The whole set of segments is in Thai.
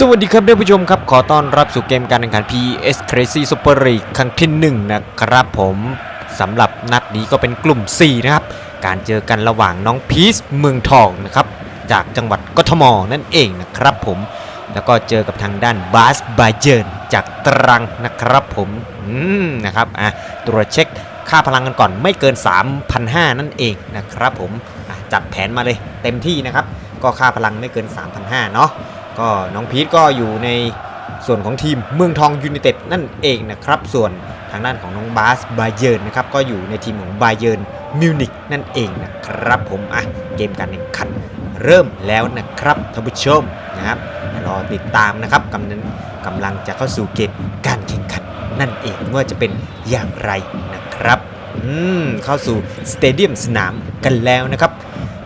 สวัสดีครับท่านผู้ชมครับ ขอต้อนรับสู่เกมการแข่งขัน PS Crazy Super League ครั้งที่1นะครับผมสำหรับนัดนี้ก็เป็นกลุ่ม 4 นะครับ การเจอกันระหว่างน้องพีซเมืองทองนะครับ จากจังหวัดกทมนั่นเองนะครับผมแล้วก็เจอกับทางด้านบาสบาเจินจากตรังนะครับผมอืมนะครับอะตรวจเช็คค่าพลังกันก่อนไม่เกิน 3,500 นั่นเองนะครับผมจัดแผนมาเลยเต็มที่นะครับ ก็ค่าพลังไม่เกิน 3,500 เนาะ ก็น้องพีทก็อยู่ในส่วนของทีมเมืองทองยู i นเต็ดนั่นเองนะครับ ส่วนทางด้านของน้องบาสบาเยิร์นนะครับก็อยู่ในทีมของบาเยิร์นมิวนิกนั่นเองนะครับผมอะเกมการแข่งขันเริ่มแล้วนะครับท่านผู้ชมนะครับรอติดตามนะครับกำลังกำลังจะเข้าสู่เกมการแข่งขันนั่นเองว่าจะเป็นอย่างไรนะครับอืมเข้าสู่สเตเดียมสนามกันแล้วนะครับ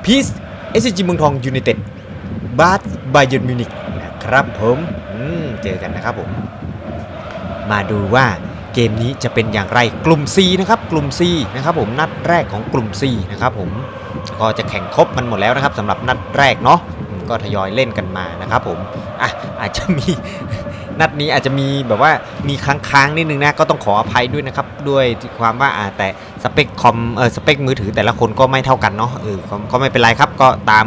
พีซเอสจีเมืองทองยู i นเต็ด บาสบาเยร์นมิวนิกนะครับผมมเจอกันนะครับผม มาดูว่าเกมนี้จะเป็นอย่างไรกลุ่ม C นะครับกลุ่ม C นะครับผมนัดแรกของกลุ่ม C นะครับผมก็จะแข่งครบมันหมดแล้วนะครับสำหรับนัดแรกเนาะก็ทยอยเล่นกันมานะครับผมอะอาจจะมีนัดนี้อาจจะมีแบบว่ามีค้างๆนิดนึงนะก็ต้องขออภัยด้วยนะครับด้วยความว่าอ่าแต่สเปคคอมเออสเปคมือถือแต่ละคนก็ไม่เท่ากันเนาะเออก็ไม่เป็นไรครับก็ตาม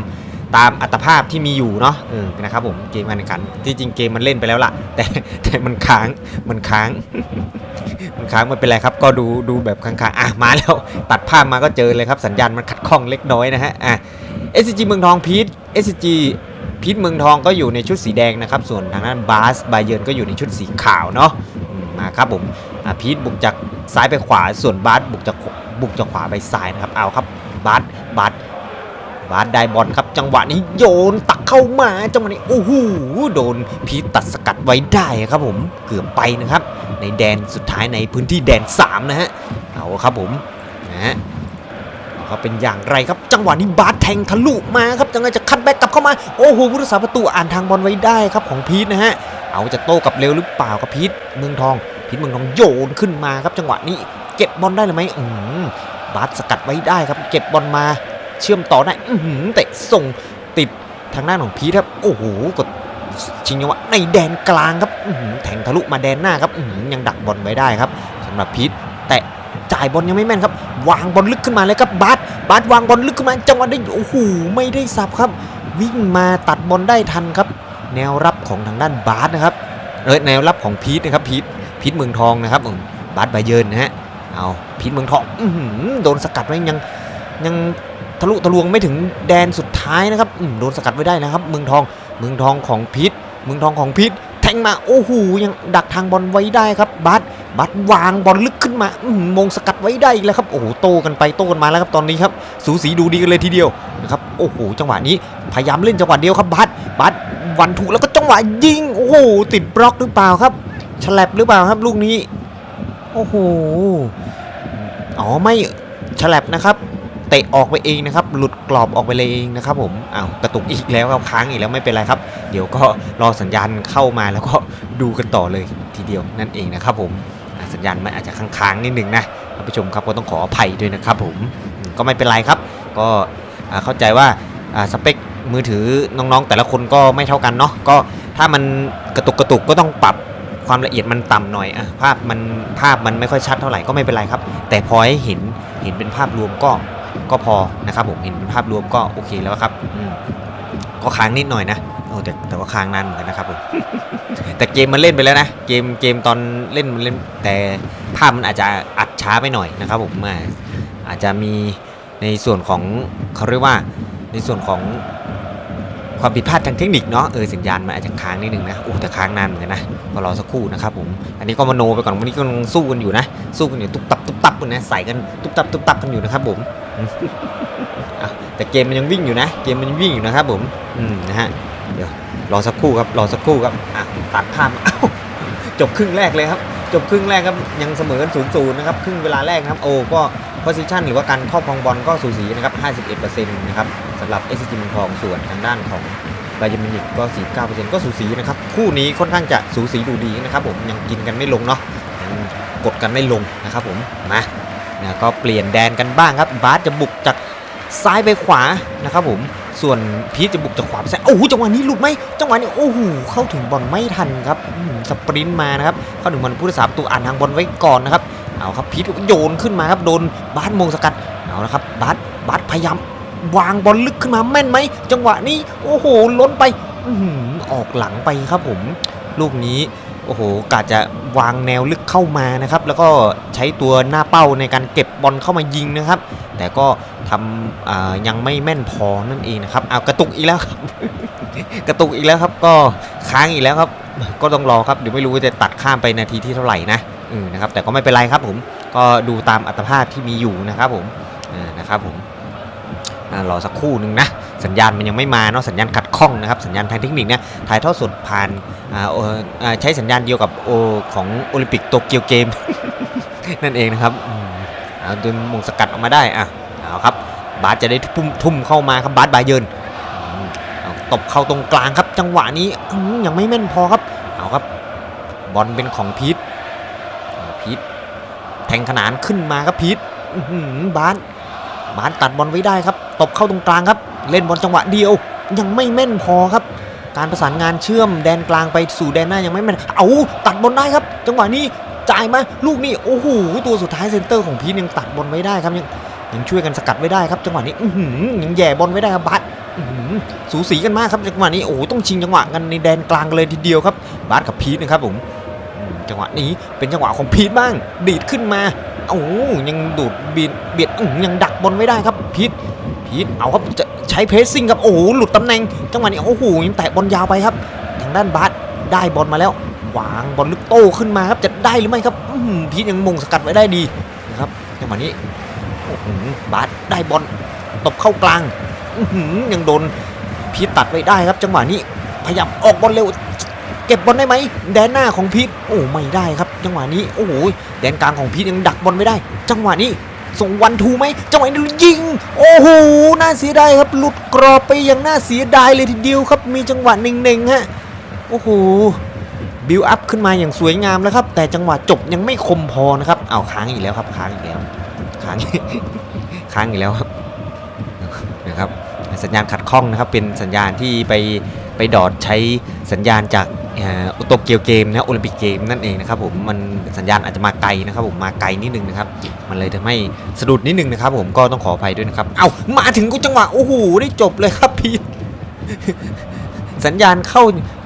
ตามอัตภาพที่มีอยู่เนาะเออนะครับผมเกมการแข่งขันที่จริงเกมมันเล่นไปแล้วล่ะ แต่แต่มันค้างมันค้าง มันค้างไม่เป็นไรครับ ก็ดูดูแบบค้างๆอะมาแล้ว ตัดภาพมาก็เจอเลยครับสัญญาณมันขัดข้องเล็กน้อยนะฮะอะ SCG เมืองทองพีท SCG พีทเมืองทองก็อยู่ในชุดสีแดงนะครับ ส่วนทางด้านบาสบาเยิร์นก็อยู่ในชุดสีขาวเนาะอืมมาครับผมอะพีทบุกจากซ้ายไปขวาส่วนบาสบุกจากบุกจากขวาไปซ้ายนะครับเอาครับบาสบาส บาสได้บอลครับ จังหวะนี้โยนตักเข้ามาจังหวะนี้โอ้โหโดนพีตัดสกัดไว้ได้ครับผมเกือบไปนะครับ ในแดนสุดท้ายในพื้นที่แดน 3 นะฮะเอาครับผมนะฮะเอาเป็นอย่างไรครับจังหวะนี้บาสแทงทะลุมาครับจังหวะจะคัดแบ็กกลับเข้ามาโอ้โหผู้รักษาประตูอ่านทางบอลไว้ได้ครับของพีทนะฮะเอาจะโต้กับเร็วหรือเปล่าครับพีทเมืองทองพีทเมืองทองโยนขึ้นมาครับ จังหวะนี้เก็บบอลได้หรือไม่อืมบาสสกัดไว้ได้ครับ เก็บบอลมา เชื่อมต่อได้เตะส่งติดทางด้านของพีทครับโอ้โหกดชิงจังหวะในแดนกลางครับแทงทะลุมาแดนหน้าครับยังดักบอลไว้ได้ครับสำหรับพีทแต่จ่ายบอลยังไม่แม่นครับ วางบอลลึกขึ้นมาเลยครับบาสบาสวางบอลลึกขึ้นมาจังหวะได้โอ้โหไม่ได้สับครับ วิ่งมาตัดบอลได้ทันครับ แนวรับของทางด้านบาสนะครับเออแนวรับของพีทนะครับพีทพีทเมืองทองนะครับบาสบเยินนะฮะเอาพีทเมืองทองอโดนสกัดไว้ยังยัง ทะลุทะลวงไม่ถึงแดนสุดท้ายนะครับโดนสกัดไว้ได้นะครับ เมืองทองเมืองทองของพิษเมืองทองของพิษแทงมาโอ้โหยังดักทางบอลไว้ได้ครับบัสบัสวางบอลลึกขึ้นมาอมมงสกัดไว้ได้อีกแล้วครับโอ้โหโตกันไปโต้กันมาแล้วครับตอนนี้ครับสูสีดูดีกันเลยทีเดียวนะครับโอ้โหจังหวะนี้พยายามเล่นจังหวะเดียวครับบัสบัสวันถูกแล้วก็จังหวะยิงโอ้โหติดบล็อกหรือเปล่าครับฉลับหรือเปล่าครับลูกนี้โอ้โหอ๋อไม่ฉลับนะครับ เตะออกไปเองนะครับ หลุดกรอบออกไปเลยเองนะครับผมอ้าวกระตุกอีกแล้วครับค้างอีกแล้วไม่เป็นไรครับ เดี๋ยวก็รอสัญญาณเข้ามาแล้วก็ดูกันต่อเลยทีเดียวนั่นเองนะครับผมสัญญาณมันอาจจะค้างๆนิดนึงนะท่านผู้ชมครับก็ต้องขออภัยด้วยนะครับผมก็ไม่เป็นไรครับ ก็เข้าใจว่าสเปคมือถือน้องๆ แต่ละคนก็ไม่เท่ากันเนาะก็ถ้ามันกระตุกกระตุกก็ต้องปรับความละเอียดมันต่ำหน่อยอะภาพมันภาพมันไม่ค่อยชัดเท่าไหร่ก็ไม่เป็นไรครับ แต่พอให้เห็นเห็นเป็นภาพรวมก็ ก็พอนะครับผมเห็นภาพรวมก็โอเคแล้วครับก็ค้างนิดหน่อยนะโอ้แต่แต่ว่าค้างนานเหมือนกันนะครับผมแต่เกมมันเล่นไปแล้วนะเกมเกมตอนเล่นมันเล่นแต่ภาพมันอาจจะอัดช้าไปหน่อยนะครับผมอาจจะมีในส่วนของเขาเรียกว่าในส่วนของความผิดพลาดทางเทคนิคเนาะเออสัญญาณมันอาจจะค้างนิดนึงนะโอ้แต่ค้างนานเหมือนกันนะก็รอสักครู่นะครับผมอันนี้ก็มาโนไปก่อนวันนี้ก็สู้กันอยู่นะ สู้กันอยู่ตุ๊บตับตุ๊บตับกันนะใส่กันตุ๊บตับตุ๊บตับกันอยู่นะครับผม แต่เกมมันยังวิ่งอยู่นะ เกมมันยังวิ่งอยู่นะครับผมอืมนะฮะเดี๋ยวรอสักครู่ครับรอสักครู่ครับอะตัดภาพมาอ้าวจบครึ่งแรกเลยครับ จบครึ่งแรกครับยังเสมอกันศูนย์ศูนย์นะครับครึ่งเวลาแรกครับโอ้ก็ position หรือว่าการครอบครองบอลก็สูสีนะครับ51%นะครับสำหรับ s c g เมืองทองส่วนทางด้านของบาเยมินิกก็ 49%ก็สูสีนะครับ คู่นี้ค่อนข้างจะสูสีดูดีนะครับผมยังกินกันไม่ลงเนาะยังกดกันไม่ลงนะครับผมมา นะก็เปลี่ยนแดนกันบ้างครับ บาสจะบุกจากซ้ายไปขวานะครับผมส่วนพีทจะบุกจากขวาไปซ้ายโอ้โหจังหวะนี้หลุดไหมจังหวะนี้โอ้โหเข้าถึงบอลไม่ทันครับสปรินต์มานะครับเข้าถึงบอลผู้รักษาประตูอ่านทางบอลไว้ก่อนนะครับเอาครับพีทโยนขึ้นมาครับโดนบาสมงสกัดเอาละครับบาสบาสพยายามวางบอลลึกขึ้นมาแม่นไหมจังหวะนี้โอ้โหล้นไปอื้อออกหลังไปครับผม ลูกนี้โอ้โหกาจะวางแนวลึกเข้ามานะครับ แล้วก็ ช้ตัวหน้าเป้าในการเก็บบอลเข้ามายิงนะครับ แต่ก็ทำยังไม่แม่นพอนั่นเองนะครับเอากระตุกอีกแล้วครับ กระตุกอีกแล้วครับก็ค้างอีกแล้วครับ ก็ต้องรอครับเดี๋ยวไม่รู้ว่าจะตัดข้ามไปนาทีที่เท่าไหร่นะนะครับแต่ก็ไม่เป็นไรครับผมก็ดูตามอัตภาพที่มีอยู่นะครับผมนะครับผมรอสักครู่หนึ่งนะสัญญาณมันยังไม่มาเนาะสัญญาณขัดข้องนะครับสัญญาณทางเทคนิคเนี่ยถ่ายทอดสดผ่านใช้สัญญาณเดียวกับโอของโอลิมปิกโตเกียวเกม นั่นเองนะครับอืมเอาดึงมงสกัดออกมาได้อะเอาครับบาสจะได้ทุ่มทุ่มเข้ามาครับบาสบาเยินตบเข้าตรงกลางครับ จังหวะนี้ยังไม่แม่นพอครับเอาครับ บอลเป็นของพีทพีทแทงขนานขึ้นมาครับพีทบาสบาสตัดบอลไว้ได้ครับ ตบเข้าตรงกลางครับ เล่นบอลจังหวะเดียว ยังไม่แม่นพอครับ การประสานงานเชื่อมแดนกลางไปสู่แดนหน้ายังไม่แม่นเอาตัดบอลได้ครับ จังหวะนี้ จ่ายมาลูกนี้โอ้โหตัวสุดท้ายเซนเตอร์ของพีทยังตัดบอลไว้ได้ครับยังยังช่วยกันสกัดไว้ได้ครับจังหวะนี้ยังแย่บอลไว้ได้ครับบัสอื้อหือสูสีกันมากครับจังหวะนี้โอ้ต้องชิงจังหวะกันในแดนกลางเลยทีเดียวครับบัสกับพีทนะครับผมจังหวะนี้เป็นจังหวะของพีทบ้าง ดีดขึ้นมาโอ้ยังดูดเบียดเบียดยังดักบอลไว้ได้ครับพีทพีทเอาครับจะใช้เพรสซิ่งครับโอ้หลุดตำแหน่งจังหวะนี้โอ้โหยังแตะบอลยาวไปครับ ทางด้านบัสได้บอลมาแล้ว วางบอลลึกโต้ขึ้นมาครับจะได้หรือไม่ครับพีทยังมงสกัดไว้ได้ดีนะครับจังหวะนี้โอ้โหบาสได้บอลตบเข้ากลางยังโดนพีทตัดไว้ได้ครับ จังหวะนี้พยายามออกบอลเร็ว เก็บบอลได้ไหมแดนหน้าของพีทโอ้ไม่ได้ครับ จังหวะนี้โอ้โหแดนกลางของพีทยังดักบอลไม่ได้ จังหวะนี้ส่งวันทูไหมจังหวะนี้ยิง โอ้โหน่าเสียดายครับ หลุดกรอบไปอย่างน่าเสียดายเลยทีเดียวครับ มีจังหวะหนึ่งๆฮะโอ้โห บิวอัพขึ้นมาอย่างสวยงามแล้วครับ แต่จังหวะจบยังไม่คมพอนะครับเอาค้างอีกแล้วครับ ค้างอีกแล้ว ค้างค้างอีกแล้วครับนะครับ สัญญาณขัดข้องนะครับ เป็นสัญญาณที่ไปไปดอดใช้สัญญาณจากโตเกียวเกมนะโอลิมปิกเกมนั่นเองนะครับผมมันสัญญาณอาจจะมาไกลนะครับผมมาไกลนิดนึงนะครับมันเลยทำให้สะดุดนิดนึงนะครับผมก็ต้องขออภัยด้วยนะครับเอามาถึงกูจังหวะโอ้โหได้จบเลยครับพีท สัญญาณเข้า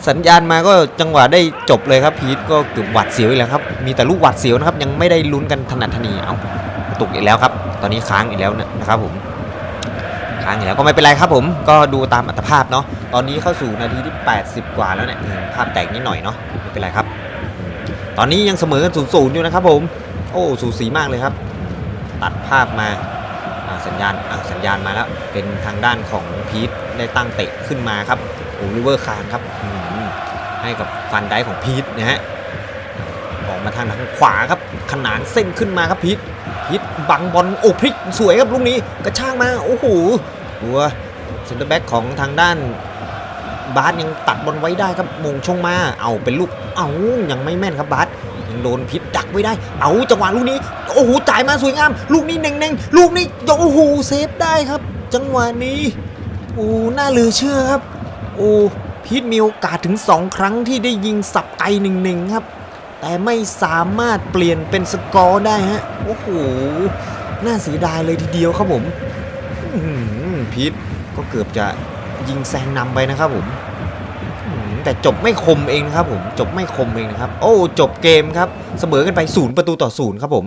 สัญญาณมาก็จังหวะได้จบเลยครับพีทก็เกือบหวัดเสียวอีกแล้วครับ มีแต่ลูกหวัดเสียวนะครับ ยังไม่ได้ลุ้นกันถนัดถนีเอาตกอีกแล้วครับ ตอนนี้ค้างอีกแล้วนะครับผมค้างอีกแล้วก็ไม่เป็นไรครับผมก็ดูตามอัตภาพเนาะตอนนี้เข้าสู่นาทีที่ 80 กว่าแล้วเนี่ยภาพแตกนิดหน่อยเนาะไม่เป็นไรครับ ตอนนี้ยังเสมอกันศูนย์ๆอยู่นะครับผม โอ้สูสีมากเลยครับ ตัดภาพมาสัญญาณอ่าสัญญาณมาแล้วเป็นทางด้านของพีท ได้ตั้งเตะขึ้นมาครับโอลิเวอร์คานครับให้กับฟันได้ของพีทนะฮะออกมาทางทางขวาครับขนานเส้นขึ้นมาครับพีทพิษบังบอลโอ้พลิกสวยครับลูกนี้กระชากมาโอ้โหตัวเซนเตอร์แบ็กของทางด้านบาสยังตัดบอลไว้ได้ครับมงชงมา เอาเป็นลูก เอายังไม่แม่นครับบาสยังโดนพิษดักไว้ได้ เอาจังหวะลูกนี้ โอ้โหจ่ายมาสวยงาม ลูกนี้เน่งๆลูกนี้โอ้โหเซฟได้ครับ จังหวะนี้ โอ้น่าลือเชื่อครับ โอ้พีทมีโอกาสถึงสองครั้งที่ได้ยิงสับไกลหนึ่งๆครับ แต่ไม่สามารถเปลี่ยนเป็นสกอร์ได้ฮะโอ้โหน่าเสียดายเลยทีเดียวครับผมพีทก็เกือบจะยิงแซงนำไปนะครับผมแต่จบไม่คมเองนะครับผมจบไม่คมเองนะครับ โอ้ จบเกมครับ เสมอกันไปศูนย์ประตูต่อศูนย์ครับผม